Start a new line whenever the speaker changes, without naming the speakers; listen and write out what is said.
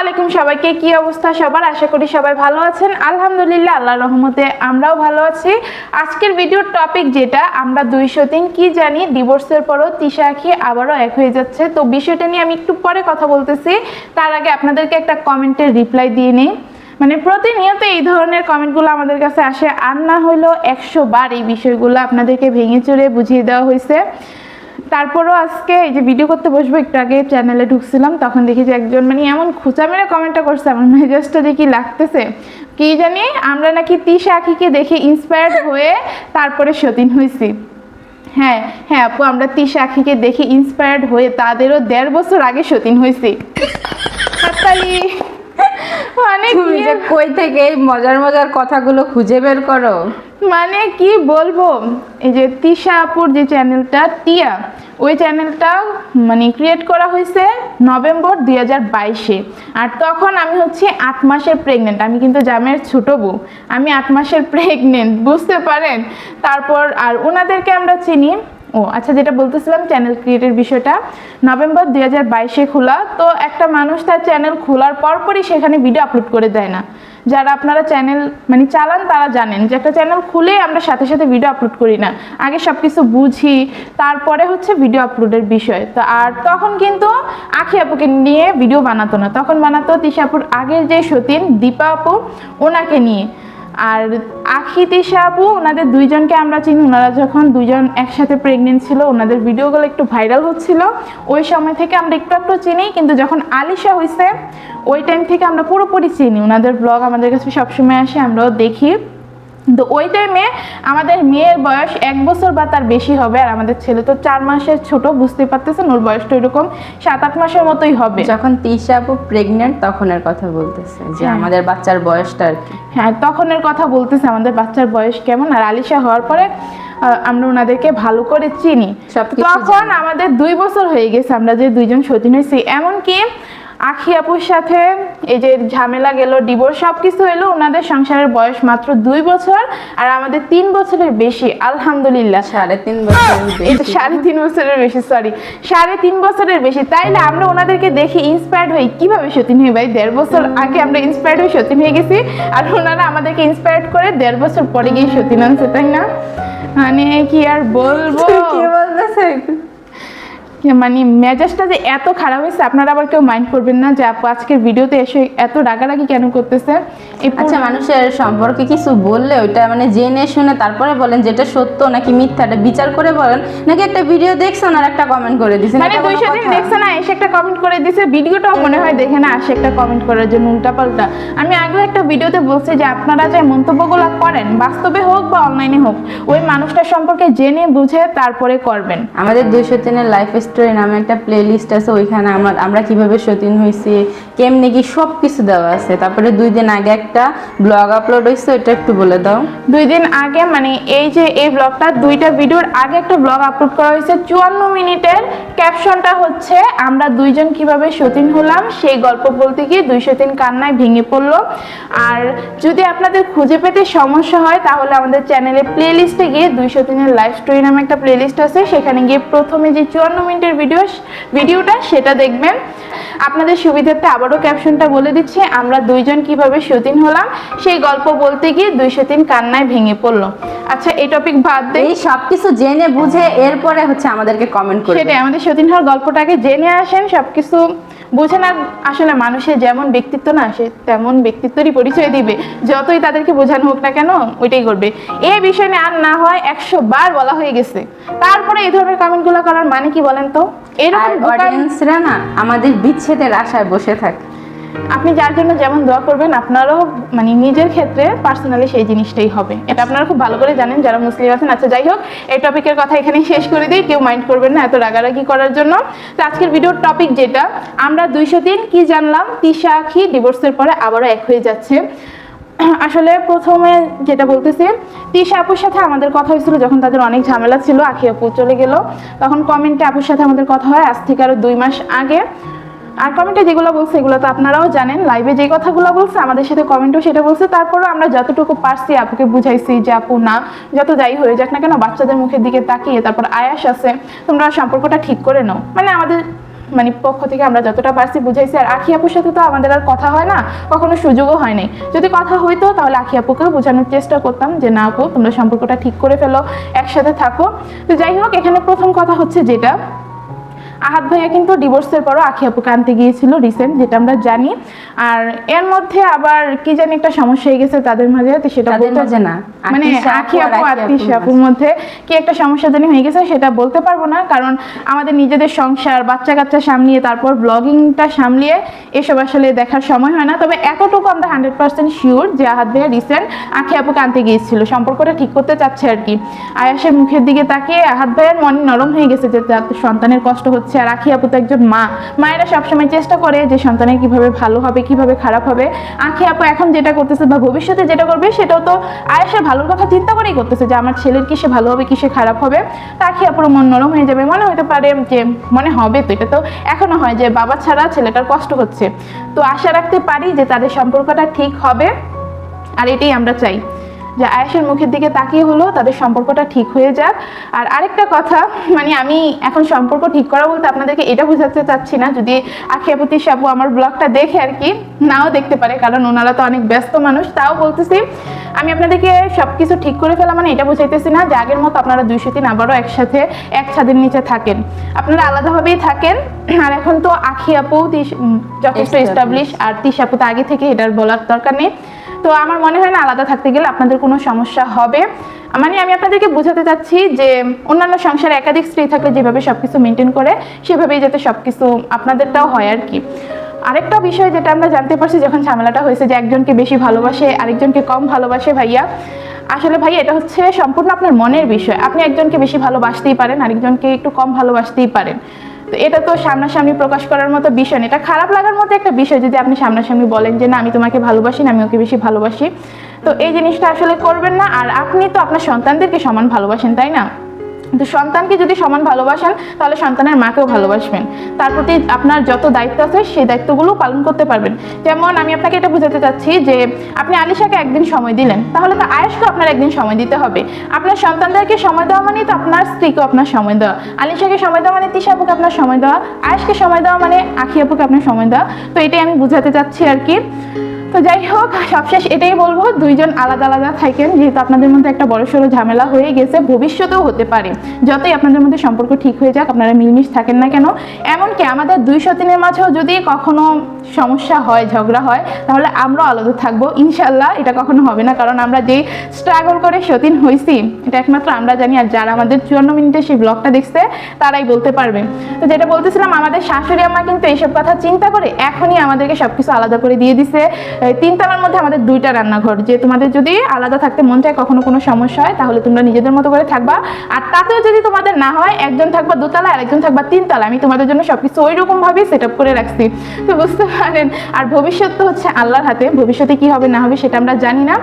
আলাইকুম সবাইকে, কি অবস্থা সবার? আশা করি সবাই ভালো আছেন। আলহামদুলিল্লাহ আল্লাহ রহমতে আমরাও ভালো আছি। আজকের ভিডিওর টপিক যেটা, আমরা দুইশো দিন কি জানি ডিভোর্সের পরও তিশা আখি আবারও এক হয়ে যাচ্ছে। তো বিষয়টা নিয়ে আমি একটু পরে কথা বলতেছি। তার আগে আপনাদেরকে একটা কমেন্টের রিপ্লাই দিয়ে নিই। মানে প্রতিনিয়ত এই ধরনের কমেন্টগুলো আমাদের কাছে আসে। আর না হইলেও একশো বার এই বিষয়গুলো আপনাদেরকে ভেঙে চুরে বুঝিয়ে দেওয়া হয়েছে তারপরও আজকে এই যে ভিডিও করতে বসবো, একটু আগে চ্যানেলে ঢুকছিলাম, তখন দেখি যে একজন মানে এমন খুচা মেরে কমেন্টটা করছে, আমার মেজাজটা দেখি লাগতেছে। কি জানি, আমরা নাকি তিশা আখিকে দেখে ইন্সপায়ার্ড হয়ে তারপরে সতীন হয়েছি। হ্যাঁ হ্যাঁ আপু, আমরা তিশা আখিকে দেখে ইন্সপায়ার্ড হয়ে তাদেরও দেড় বছর আগে সতীন হয়েছি। হাততালি!
তুমি
কি?
যে কই থেকে এই মজার মজার কথাগুলো খুঁজে বের করো?
মানে কি বলব? এই যে তিশা আপুর যে চ্যানেলটা টিয়া ওই চ্যানেলটা মানে ক্রিয়েট করা হয়েছে নভেম্বর দুই হাজার বাইশে। আর তখন আমি হচ্ছে আট মাসের প্রেগনেন্ট আমি কিন্তু জামের ছোট বউ। আমি আট মাসের প্রেগনেন্ট বুঝতে পারেন? তারপর আর ওনাদেরকে আমরা চিনি ও আচ্ছা যেটা বলতেছিলাম চ্যানেল ক্রিয়েটের বিষয়টা, নভেম্বর দুই হাজার বাইশে খোলা, তো একটা মানুষ তার চ্যানেল খোলার পরপরই সেখানে ভিডিও আপলোড করে দেয় না। যারা আপনারা চ্যানেল মানে চালান, তারা জানেন যে একটা চ্যানেল খুলে আমরা সাথে সাথে ভিডিও আপলোড করি না। আগে সব কিছু বুঝি, তারপরে হচ্ছে ভিডিও আপলোডের বিষয়। তো আর তখন কিন্তু আখি আপুকে নিয়ে ভিডিও বানাতো না। তখন বানাতো তিশা আপুর আগের যে সতীন, দীপা আপু, ওনাকে নিয়ে। আর আখি, তিশা আপু, ওনাদের দুইজনকে আমরা চিনি। ওনারা যখন দুইজন একসাথে প্রেগনেন্ট ছিল, ওনাদের ভিডিওগুলো একটু ভাইরাল হচ্ছিল। ওই সময় থেকে আমরা একটু একটু চিনি, কিন্তু যখন আলিশা হয়েছে ওই টাইম থেকে আমরা পুরোপুরি চিনি। ওনাদের ব্লগ আমাদের কাছে সবসময় আসে, আমরাও দেখি। তো ওই টাইমে আমাদের মেয়ের বয়স এক বছর বা তার বেশি হবে আর আমাদের ছেলে তো চার মাসের ছোট বুঝতে পারতেছেন ওর বয়সটা এরকম সাত আট মাসের মতোই হবে।
যখন তিশা আপু প্রেগনেন্ট তখনের কথা বলতেছে যে
হ্যাঁ।
আমাদের বাচ্চার বয়সটা আর কি।
হ্যাঁ তখনের কথা বলতেছে আমাদের বাচ্চার বয়স কেমন আর আলিশা হওয়ার পরে আমরা ওনাদেরকে ভালো করে চিনি। তখন আমাদের দুই বছর হয়ে গেছে আমরা যে দুইজন সতীন হয়েছি। এমনকি আখি আপুর সাথে এই যে ঝামেলা গেল ডিভোর্স সব কিছু এলো ওনাদের সংসারের বয়স মাত্র দুই বছর আর আমাদের তিন বছরের বেশি আলহামদুলিল্লাহ।
সাড়ে তিন বছর
সাড়ে তিন বছরের বেশি সরি সাড়ে তিন বছরের বেশি। তাইলে আমরা ওনাদেরকে দেখে ইন্সপায়ার্ড হই কীভাবে সতীন হই ভাই? দেড় বছর আগে আমরা ইন্সপায়ার্ড হয়ে সতীন হয়ে গেছি আর ওনারা আমাদেরকে ইন্সপায়ার্ড করে দেড় বছর পরে গিয়ে সতীন আনছে তাই না? মানে কি আর বলব?
কি বলতেছে
মানে মেজাজটা যে এত খারাপ হয়েছে আপনারা আবার কেউ মাইন্ড করবেন না যে আপু আজকের ভিডিওতে এসে এত রাগারাগি কেন করতেছে?
আচ্ছা মানুষের সম্পর্কে কিছু বললে ওইটা মানে জেনে শুনে তারপরে বলেন যেটা সত্য নাকি মিথ্যা এটা বিচার করে বলেন নাকি একটা ভিডিও দেখছেন আর একটা কমেন্ট করে দিছেন
মানে দুইশো দিন
কথা?
না এসে একটা কমেন্ট করে দিছে ভিডিওটাও মনে হয় দেখে না আসে একটা কমেন্ট করার জন্য উল্টাপাল্টা। আমি আগেও একটা ভিডিওতে বলছি যে আপনারা যে মন্তব্যগুলো করেন বাস্তবে হোক বা অনলাইনে হোক ওই মানুষটার সম্পর্কে জেনে বুঝে তারপরে করবেন।
আমাদের দুইশো তিনের লাইফ স্টোরি নামে একটা প্লে লিস্ট আছে, ওইখানে আমরা আমরা কীভাবে সতীন হয়েছি কেমনি কি সব কিছু দেওয়া আছে। তারপরে দুই দিন আগে একটা ব্লগ আপলোড হয়েছে ওইটা একটু বলে দাও।
দুই দিন আগে মানে এই যে এই ব্লগটা দুইটা ভিডিওর আগে একটা ব্লগ আপলোড করা হয়েছে চুয়ান্ন মিনিটের ক্যাপশনটা হচ্ছে আমরা দুইজন কীভাবে সতীন হলাম সেই গল্প বলতে গিয়ে দুইশো তিন কান্নায় ভেঙে পড়ল। আর যদি আপনাদের খুঁজে পেতে সমস্যা হয় তাহলে আমাদের চ্যানেলে প্লে লিস্টে গিয়ে দুইশো তিনের লাইভ স্টোরি নামে একটা প্লে লিস্ট আছে সেখানে গিয়ে প্রথমে যে চুয়ান্ন মিনিটের ভিডিও ভিডিওটা সেটা দেখবেন। আপনাদের সুবিধার্থে আবারও ক্যাপশনটা বলে দিচ্ছি আমরা দুইজন কীভাবে সতীন হলাম সেই গল্প বলতে গিয়ে দুইশো তিন কান্নায় ভেঙে পড়ল। আচ্ছা এই টপিক বাদ দেই।
সবকিছু জেনে বুঝে এরপরে হচ্ছে আমাদেরকে কমেন্ট করে
সেটাই আমাদের সতীন হওয়ার গল্পটাকে জেনে আসেন সবকিছু বুঝে না আসলে মানুষের যেমন ব্যক্তিত্ব না সে তেমন ব্যক্তিত্বেরই পরিচয় দিবে। যতই তাদেরকে বোঝানো হোক না কেন ওইটাই করবে এই বিষয় নিয়ে আর না হয় একশো বার বলা হয়ে গেছে। তারপরে এই ধরনের কমেন্টগুলো করার মানে কি বলেন তো?
এর
এরকম
অডিয়েন্সরা না আমাদের বিচ্ছেদের আশায় বসে থাকে।
আপনি যার জন্য যেমন দোয়া করবেন, আপনারও মানে নিজের ক্ষেত্রে পার্সোনালি সেই জিনিসটাই হবে। এটা আপনারা খুব ভালো করে জানেন, যারা মুসলিম আছেন। আচ্ছা যাই হোক, এই টপিকের কথা এখানেই শেষ করে দিই। কেউ মাইন্ড করবেন না এত রাগারাগি করার জন্য। তো আজকের ভিডিওর টপিক যেটা, আমরা দুইশো দিন কি জানলাম? তিশা আখি ডিভোর্সের পরে আবারও এক হয়ে যাচ্ছে। আসলে প্রথমে যেটা বলতেছি, তিশা আপুর সাথে আমাদের কথা হয়েছিল যখন তাদের অনেক ঝামেলা ছিল, আখি আপু চলে গেল। তখন কমেন্টে আপুর সাথে আমাদের কথা হয়, আজ থেকে আরও দুই মাস আগে। আর কমেন্টে যেগুলো বলছে, এগুলো তো আপনারাও জানেন। লাইভে যে কথাগুলো বলছে, আমাদের সাথে কমেন্টও সেটা বলছে। তারপরেও আমরা যতটুকু পারছি আপুকে বুঝাইছি যে আপু, না, যত যাই হয়ে যাক না কেন, বাচ্চাদের মুখের দিকে তাকিয়ে তারপর আয়াস আছে, তোমরা সম্পর্কটা ঠিক করে নাও। মানে আমাদের মানে পক্ষ থেকে আমরা যতটা পারছি বুঝাইছি। আর আখি আপুর সাথে তো আমাদের আর কথা হয় না, কখনো সুযোগও হয় নাই। যদি কথা হইতো, তাহলে আখি আপুকেও বোঝানোর চেষ্টা করতাম যে, না আপু, তোমরা সম্পর্কটা ঠিক করে ফেলো, একসাথে থাকো। তো যাই হোক, এখানে প্রথম কথা হচ্ছে যেটা আহাত ভাইয়া কিন্তু ডিভোর্সের পরও আখি আপুকে আনতে গিয়েছিল রিসেন্ট যেটা আমরা জানি। আর এর মধ্যে আবার কি জানি একটা সমস্যা হয়ে গেছে তাদের মাঝে তো সেটা বলতে-
না,
মানে আখি আপু আর
আপুর
মধ্যে কি একটা সমস্যা জানি হয়ে গেছে সেটা বলতে পারব না। কারণ আমাদের নিজেদের সংসার বাচ্চা কাচ্চা সামলিয়ে তারপর ব্লগিংটা সামলিয়ে এসব আসলে দেখার সময় হয় না। তবে এতটুকু আমরা হান্ড্রেড পার্সেন্ট শিওর যে আহাত ভাইয়া রিসেন্ট আখি আপুকে আনতে গিয়েছিল। সম্পর্কটা ঠিক করতে চাচ্ছে আর কি। আয়াসের মুখের দিকে তাকিয়ে আহাত ভাইয়ের মন নরম হয়ে গেছে যে সন্তানের কষ্ট হচ্ছে। আর আখি আপু তো একজন মা। মায়েরা সবসময় চেষ্টা করে যে সন্তানের কীভাবে ভালো হবে, কীভাবে খারাপ হবে। আখি আপু এখন যেটা করতেছে বা ভবিষ্যতে যেটা করবে, সেটাও তো আয়েশার ভালোর কথা চিন্তা করেই করতেছে যে আমার ছেলের কিসে ভালো হবে কিসে খারাপ হবে। তা আখি আপুর মন নরম হয়ে যাবে। মনে হতে পারে যে মনে হবে তো, এটা তো এখনও হয় যে বাবা ছাড়া ছেলেটার কষ্ট হচ্ছে। তো আশা রাখতে পারি যে তাদের সম্পর্কটা ঠিক হবে। আর এটাই আমরা চাই। যে আয়েশের মুখের দিকে তাকিয়ে হলো তাদের সম্পর্কটা ঠিক হয়ে যাক। আর আরেকটা কথা মানে আমি এখন সম্পর্ক ঠিক করা বলতে আপনাদেরকে এটা বোঝাতে চাচ্ছি না যদি আখিয়াপতি সাবু আমার ব্লগটা দেখে আর কি নাও দেখতে পারে কারণ ওনারা তো অনেক ব্যস্ত মানুষ তাও বলতেছি। আমি আপনাদেরকে সব কিছু ঠিক করে ফেলা মানে এটা বোঝাইতেছি না যে আগের মতো আপনারা দুইশো তিন আবারও একসাথে এক ছাদের নিচে থাকেন। আপনারা আলাদাভাবেই থাকেন আর এখন তো আখি আপু তিস- যথেষ্ট. এস্টাবলিশ আর তিশা আপু তো আগে থেকে এটার বলার দরকার নেই। তো আমার মনে হয় না আলাদা থাকতে গেলে আপনাদের কোনো সমস্যা হবে। মানে আমি আপনাদেরকে বোঝাতে চাচ্ছি যে অন্যান্য সংসারে একাধিক স্ত্রী থাকলে যেভাবে সবকিছু মেনটেন করে, সেভাবেই যাতে সবকিছু আপনাদেরটাও হয় আর কি। আরেকটা বিষয় যেটা আমরা জানতে পারছি যখন ঝামেলাটা হয়েছে যে একজনকে বেশি ভালোবাসে, আরেকজনকে কম ভালোবাসে ভাইয়া, আসলে ভাই এটা হচ্ছে সম্পূর্ণ আপনার মনের বিষয়। আপনি একজনকে বেশি ভালোবাসতেই পারেন, আরেকজনকে একটু কম ভালোবাসতেই পারেন। তো এটা তো সামনাসামনি প্রকাশ করার মতো বিষয় না। এটা খারাপ লাগার মতো একটা বিষয় যদি আপনি সামনাসামনি বলেন যে, না, আমি তোমাকে ভালোবাসি না, আমি ওকে বেশি ভালোবাসি। তো এই জিনিসটা আসলে করবেন না। আর আপনি তো আপনার সন্তানদেরকে সমান ভালোবাসেন, তাই না? তো সন্তানকে যদি সমান ভালোবাসেন, তাহলে সন্তানের মাকেও ভালোবাসবেন। তার প্রতি আপনার যত দায়িত্ব আছে, সেই দায়িত্বগুলো পালন করতে পারবেন। যেমন আমি আপনাকে এটা বোঝাতে চাচ্ছি যে, আপনি আলিশাকে একদিন সময় দিলেন, তাহলে তো আয়েশকে আপনার একদিন সময় দিতে হবে। আপনার সন্তানদেরকে সময় দেওয়া মানে তো আপনার স্ত্রীকে আপনার সময় দেওয়া। আলিশাকে সময় দেওয়া মানে তিশা আপুকে আপনার সময় দেওয়া। আয়েশকে সময় দেওয়া মানে আখি আপুকে আপনার সময় দেওয়া। তো এটাই আমি বোঝাতে চাচ্ছি আর কি। তো যাই হোক, সবশেষ এটাই বলব, দুইজন আলাদা আলাদা থাকেন, যেহেতু আপনাদের মধ্যে একটা বড় সড়ো ঝামেলা হয়ে গেছে, ভবিষ্যতেও হতে পারে। যতই আপনাদের মধ্যে সম্পর্ক ঠিক হয়ে যাক, আপনারা মিলমিশ থাকেন না কেন। এমনকি আমাদের দুই সতীনের মাঝেও যদি কখনো সমস্যা হয়, ঝগড়া হয়, তাহলে আমরাও আলাদা থাকব। ইনশাল্লাহ এটা কখনো হবে না, কারণ আমরা যেই স্ট্রাগল করে সতীন হয়েছি এটা একমাত্র আমরা জানি, আর যারা আমাদের চুয়ান্ন মিনিটে সেই ব্লগটা দেখছে, তারাই বলতে পারবে। তো যেটা বলতেছিলাম, আমাদের শাশুড়ি আম্মা কিন্তু এইসব কথা চিন্তা করে এখনই আমাদেরকে সবকিছু আলাদা করে দিয়ে দিছে। তিনতলার মধ্যে আমাদের দুইটা রান্নাঘর, যে তোমাদের যদি আলাদা থাকতে মন চায়, কখনো কোনো সমস্যা হয়, তাহলে তোমরা নিজেদের মতো করে থাকবা। আর তাতেও যদি তোমাদের না হয়, একজন থাকবা দোতলা আর একজন থাকবা তিনতলা। আমি তোমাদের জন্য সবকিছু ওই রকম ভাবেই সেট আপ করে রাখছি। তো বুঝতে পারেন? আর ভবিষ্যৎ তো হচ্ছে আল্লাহর হাতে। ভবিষ্যতে কি হবে, না হবে, সেটা আমরা জানি না।